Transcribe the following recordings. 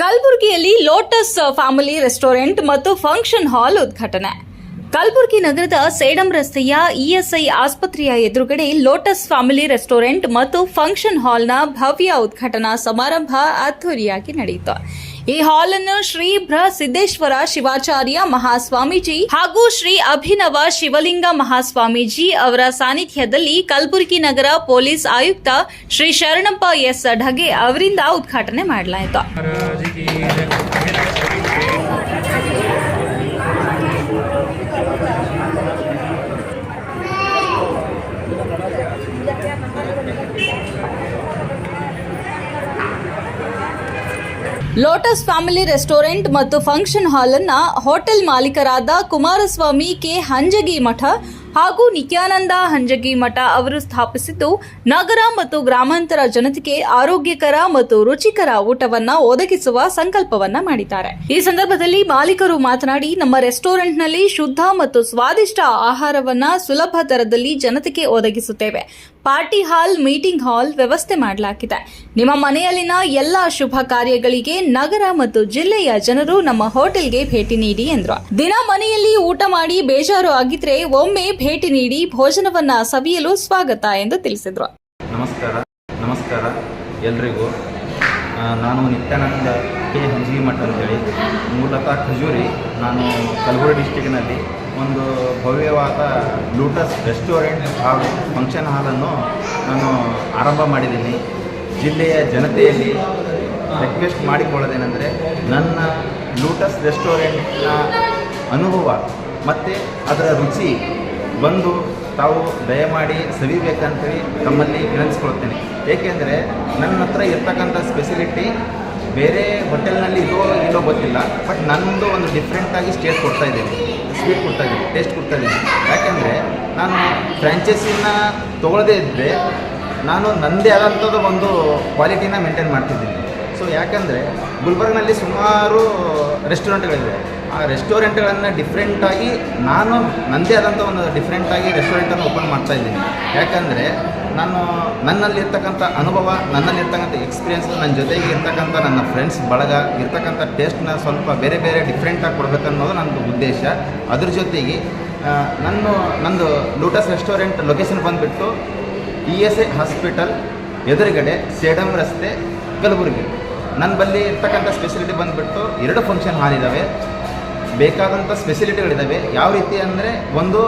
ಕಲಬುರಗಿಯಲ್ಲಿ Lotus family restaurant ಮತ್ತು function hall ಉದ್ಘಾಟನೆ. ಕಲಬುರಗಿ ನಗರದ ಸೇಡಂ ರಸ್ತೆಯ ಇಎಸ್ಐ ಆಸ್ಪತ್ರೆಯ ಎದುರುಗಡೆ ಲೋಟಸ್ ಫ್ಯಾಮಿಲಿ ರೆಸ್ಟೋರೆಂಟ್ ಮತ್ತು ಫಂಕ್ಷನ್ ಹಾಲ್ನ ಭವ್ಯ ಉದ್ಘಾಟನಾ ಸಮಾರಂಭ ಅದ್ದೂರಿಯಾಗಿ ನಡೆಯಿತು. ಈ ಹಾಲ್ ಅನ್ನು ಶ್ರೀ ಭ್ರ ಸಿದ್ದೇಶ್ವರ ಶಿವಾಚಾರ್ಯ ಮಹಾಸ್ವಾಮೀಜಿ ಹಾಗೂ ಶ್ರೀ ಅಭಿನವ ಶಿವಲಿಂಗ ಮಹಾಸ್ವಾಮೀಜಿ ಅವರ ಸಾನ್ನಿಧ್ಯದಲ್ಲಿ ಕಲಬುರಗಿ ನಗರ ಪೊಲೀಸ್ ಆಯುಕ್ತ ಶ್ರೀ ಶರಣಪ್ಪ ಎಸ್. ಢಗೆ ಅವರಿಂದ ಉದ್ಘಾಟನೆ ಮಾಡಲಾಯಿತು. ಲೋಟಸ್ ಫ್ಯಾಮಿಲಿ ರೆಸ್ಟೋರೆಂಟ್ ಮತ್ತು ಫಂಕ್ಷನ್ ಹಾಲ್ ಅನ್ನ ಹೋಟೆಲ್ ಮಾಲೀಕರಾದ ಕುಮಾರಸ್ವಾಮಿ ಕೆ. ಹಂಜಗಿ ಮಠ ಹಾಗೂ ನಿತ್ಯಾನಂದ ಹಂಜಗಿ ಮಠ ಅವರು ಸ್ಥಾಪಿಸಿದ್ದು ನಗರ ಮತ್ತು ಗ್ರಾಮಾಂತರ ಜನತೆಗೆ ಆರೋಗ್ಯಕರ ಮತ್ತು ರುಚಿಕರ ಊಟವನ್ನ ಒದಗಿಸುವ ಸಂಕಲ್ಪವನ್ನ ಮಾಡಿದ್ದಾರೆ. ಈ ಸಂದರ್ಭದಲ್ಲಿ ಮಾಲೀಕರು ಮಾತನಾಡಿ, ನಮ್ಮ ರೆಸ್ಟೋರೆಂಟ್ನಲ್ಲಿ ಶುದ್ಧ ಮತ್ತು ಸ್ವಾದಿಷ್ಟ ಆಹಾರವನ್ನ ಸುಲಭ ದರದಲ್ಲಿ ಜನತೆಗೆ ಒದಗಿಸುತ್ತೇವೆ. ಪಾರ್ಟಿ ಹಾಲ್, ಮೀಟಿಂಗ್ ಹಾಲ್ ವ್ಯವಸ್ಥೆ ಮಾಡಲಾಗಿದೆ. ನಿಮ್ಮ ಮನೆಯಲ್ಲಿನ ಎಲ್ಲ ಶುಭ ಕಾರ್ಯಗಳಿಗೆ ನಗರ ಮತ್ತು ಜಿಲ್ಲೆಯ ಜನರು ನಮ್ಮ ಹೋಟೆಲ್ಗೆ ಭೇಟಿ ನೀಡಿ ಎಂದರು. ದಿನ ಮನೆಯಲ್ಲಿ ಊಟ ಮಾಡಿ ಬೇಜಾರು ಆಗಿದ್ರೆ ಒಮ್ಮೆ ಭೇಟಿ ನೀಡಿ ಭೋಜನವನ್ನ ಸವಿಯಲು ಸ್ವಾಗತ ಎಂದು ತಿಳಿಸಿದ್ರು. ನಮಸ್ಕಾರ ನಮಸ್ಕಾರ ಎಲ್ರಿಗೂ. ನಾನು ನಿತ್ಯಾನಂದ ಕೆ ಮಠ ಅಂತೇಳಿ ಮೂಲತಃ ಖಜೂರಿ. ನಾನು ಕಲಬುರಗಿ ಡಿಸ್ಟಿಕ್ನಲ್ಲಿ ಒಂದು ಭವ್ಯವಾದ ಲೂಟಸ್ ರೆಸ್ಟೋರೆಂಟ್ ಹಾಗೂ ಫಂಕ್ಷನ್ ಹಾಲನ್ನು ನಾನು ಆರಂಭ ಮಾಡಿದ್ದೀನಿ. ಜಿಲ್ಲೆಯ ಜನತೆಯಲ್ಲಿ ರಿಕ್ವೆಸ್ಟ್ ಮಾಡಿಕೊಳ್ಳೋದೇನೆಂದರೆ, ನನ್ನ ಲೂಟಸ್ ರೆಸ್ಟೋರೆಂಟ್ನ ಅನುಭವ ಮತ್ತು ಅದರ ರುಚಿ ಬಂದು ತಾವು ದಯಮಾಡಿ ಸವಿಬೇಕಂತೇಳಿ ತಮ್ಮಲ್ಲಿ ವಿನಂತಿಸ್ಕೊಳ್ತೇನೆ. ಏಕೆಂದರೆ ನನ್ನ ಹತ್ರ ಇರ್ತಕ್ಕಂಥ ಸ್ಪೆಸಿಲಿಟಿ ಬೇರೆ ಹೋಟೆಲ್ನಲ್ಲಿ ಇದೋ ಇಲ್ಲೋ ಗೊತ್ತಿಲ್ಲ ಬಟ್ ನನ್ನದು ಒಂದು ಡಿಫ್ರೆಂಟಾಗಿ ಸ್ಟೇಟ್ ಕೊಡ್ತಾ ಇದ್ದೀನಿ. ಸ್ವೀಟ್ ಕೊಡ್ತಾ ಇದ್ದೀನಿ ಟೇಸ್ಟ್ ಕೊಡ್ತಾ ಇದ್ದೀನಿ. ಯಾಕೆಂದರೆ ನಾನು ಫ್ರ್ಯಾಂಚೈಸಿನ ತೊಗೊಳ್ಳದೇ ಇದ್ದರೆ ನಾನು ನನ್ನದೇ ಆದಂಥದ್ದು ಒಂದು ಕ್ವಾಲಿಟಿನ ಮೇಂಟೈನ್ ಮಾಡ್ತಿದ್ದೀನಿ. ಸೊ ಯಾಕಂದರೆ ಗುಲ್ಬರ್ಗ್ನಲ್ಲಿ ಸುಮಾರು ರೆಸ್ಟೋರೆಂಟ್ಗಳಿವೆ ಆ ರೆಸ್ಟೋರೆಂಟ್ಗಳನ್ನು ಡಿಫ್ರೆಂಟಾಗಿ ನಾನು ನನ್ನದೇ ಆದಂಥ ಒಂದು ಡಿಫ್ರೆಂಟಾಗಿ ರೆಸ್ಟೋರೆಂಟನ್ನು ಓಪನ್ ಮಾಡ್ತಾ ಇದ್ದೀನಿ. ಯಾಕಂದರೆ ನಾನು ನನ್ನಲ್ಲಿರ್ತಕ್ಕಂಥ ಅನುಭವ, ನನ್ನಲ್ಲಿರ್ತಕ್ಕಂಥ ಎಕ್ಸ್ಪೀರಿಯೆನ್ಸ್ ನನ್ನ ಜೊತೆಗೆ ಇರ್ತಕ್ಕಂಥ ನನ್ನ ಫ್ರೆಂಡ್ಸ್ ಬಳಗ, ಇರ್ತಕ್ಕಂಥ ಟೇಸ್ಟ್ನ ಸ್ವಲ್ಪ ಬೇರೆ ಬೇರೆ ಡಿಫ್ರೆಂಟಾಗಿ ಕೊಡಬೇಕನ್ನೋದು ನನ್ನದು ಉದ್ದೇಶ. ಅದ್ರ ಜೊತೆಗೆ ನನ್ನ ನಂದು ಲೂಟಸ್ ರೆಸ್ಟೋರೆಂಟ್ ಲೊಕೇಶನ್ ಬಂದುಬಿಟ್ಟು ಇ ಎಸ್ ಎ ಹಾಸ್ಪಿಟಲ್ ಎದುರುಗಡೆ ಸೇಡಮ್ ರಸ್ತೆ ಕಲಬುರಗಿ. ನನ್ನ ಬಳಿ ಇರ್ತಕ್ಕಂಥ ಸ್ಪೆಷಾಲಿಟಿ ಬಂದುಬಿಟ್ಟು ಎರಡು ಫಂಕ್ಷನ್ ಹಾಲ್ ಬೇಕಾದಂಥ ಸ್ಪೆಸಿಲಿಟಿಗಳಿದ್ದಾವೆ ಯಾವ ರೀತಿ ಅಂದರೆ ಒಂದು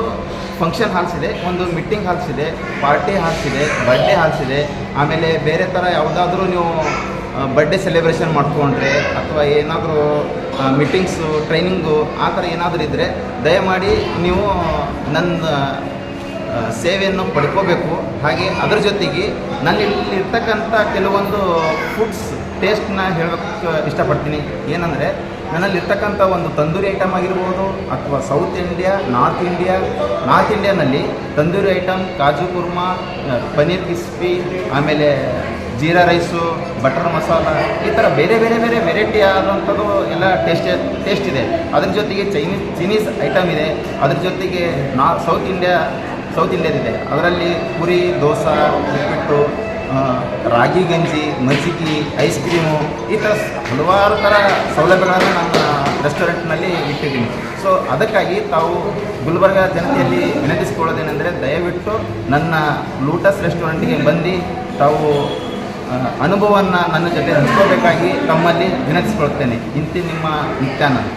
ಫಂಕ್ಷನ್ ಹಾಲ್ಸ್ ಇದೆ, ಒಂದು ಮೀಟಿಂಗ್ ಹಾಲ್ಸ್ ಇದೆ ಪಾರ್ಟಿ ಹಾಲ್ಸ್ ಇದೆ ಬರ್ಡೇ ಹಾಲ್ಸ್ ಇದೆ. ಆಮೇಲೆ ಬೇರೆ ಥರ ಯಾವುದಾದ್ರೂ ನೀವು ಬರ್ಡೇ ಸೆಲೆಬ್ರೇಷನ್ ಮಾಡಿಕೊಂಡ್ರೆ ಅಥವಾ ಏನಾದರೂ ಮೀಟಿಂಗ್ಸು ಟ್ರೈನಿಂಗು ಆ ಥರ ಏನಾದರೂ ಇದ್ದರೆ ದಯಮಾಡಿ ನೀವು ನನ್ನ ಸೇವೆಯನ್ನು ಪಡ್ಕೋಬೇಕು. ಹಾಗೆ ಅದರ ಜೊತೆಗೆ ನನ್ನ ಇರ್ತಕ್ಕಂಥ ಕೆಲವೊಂದು ಫುಡ್ಸ್ ಟೇಸ್ಟ್ನ ಹೇಳೋಕ್ಕೆ ಇಷ್ಟಪಡ್ತೀನಿ. ಏನಂದರೆ ನನ್ನಲ್ಲಿರ್ತಕ್ಕಂಥ ಒಂದು ತಂದೂರಿ ಐಟಮ್ ಆಗಿರ್ಬೋದು ಅಥವಾ south India, north India. North ಇಂಡಿಯಾನಲ್ಲಿ ತಂದೂರಿ ಐಟಮ್, ಕಾಜು ಕುರ್ಮಾ ಪನ್ನೀರ್ ಕ್ರಿಸ್ಪಿ, ಆಮೇಲೆ ಜೀರಾ ರೈಸು, ಬಟರ್ ಮಸಾಲ, ಈ ಥರ ಬೇರೆ ಬೇರೆ ಬೇರೆ ವೆರೈಟಿ ಆದಂಥದ್ದು ಎಲ್ಲ ಟೇಸ್ಟ್ ಟೇಸ್ಟ್ ಇದೆ. ಅದ್ರ ಜೊತೆಗೆ ಚೈನೀಸ್ ಚೈನೀಸ್ ಐಟಮ್ ಇದೆ. ಅದ್ರ ಜೊತೆಗೆ ನಾ, ಸೌತ್ ಇಂಡಿಯಾ, ಸೌತ್ ಇಂಡಿಯಾದಿದೆ. ಅದರಲ್ಲಿ ಪುರಿ, ದೋಸೆ, ಉಪ್ಪಿಟ್ಟು ರಾಗಿ, ಗಂಜಿ, ಮಜ್ಜಿಗೆ ಐಸ್ ಕ್ರೀಮು ಈ ಥರ ಹಲವಾರು ಥರ ಸೌಲಭ್ಯಗಳನ್ನು ನನ್ನ ರೆಸ್ಟೋರೆಂಟ್ನಲ್ಲಿ ಇಟ್ಟಿದ್ದೀನಿ. ಸೊ ಅದಕ್ಕಾಗಿ ತಾವು ಗುಲ್ಬರ್ಗ ಜನತೆಯಲ್ಲಿ ವಿನಂತಿಸ್ಕೊಳ್ಳೋದೇನೆಂದರೆ ದಯವಿಟ್ಟು ನನ್ನ ಲೂಟಸ್ ರೆಸ್ಟೋರೆಂಟಿಗೆ ಬಂದು ತಾವು ಅನುಭವವನ್ನು ನನ್ನ ಜೊತೆ ಹಂಚ್ಕೋಬೇಕಾಗಿ ತಮ್ಮಲ್ಲಿ ವಿನಂತಿಸ್ಕೊಳ್ತೇನೆ ಇಂತಿ ನಿಮ್ಮ ನಿತ್ಯಾನಂದ್.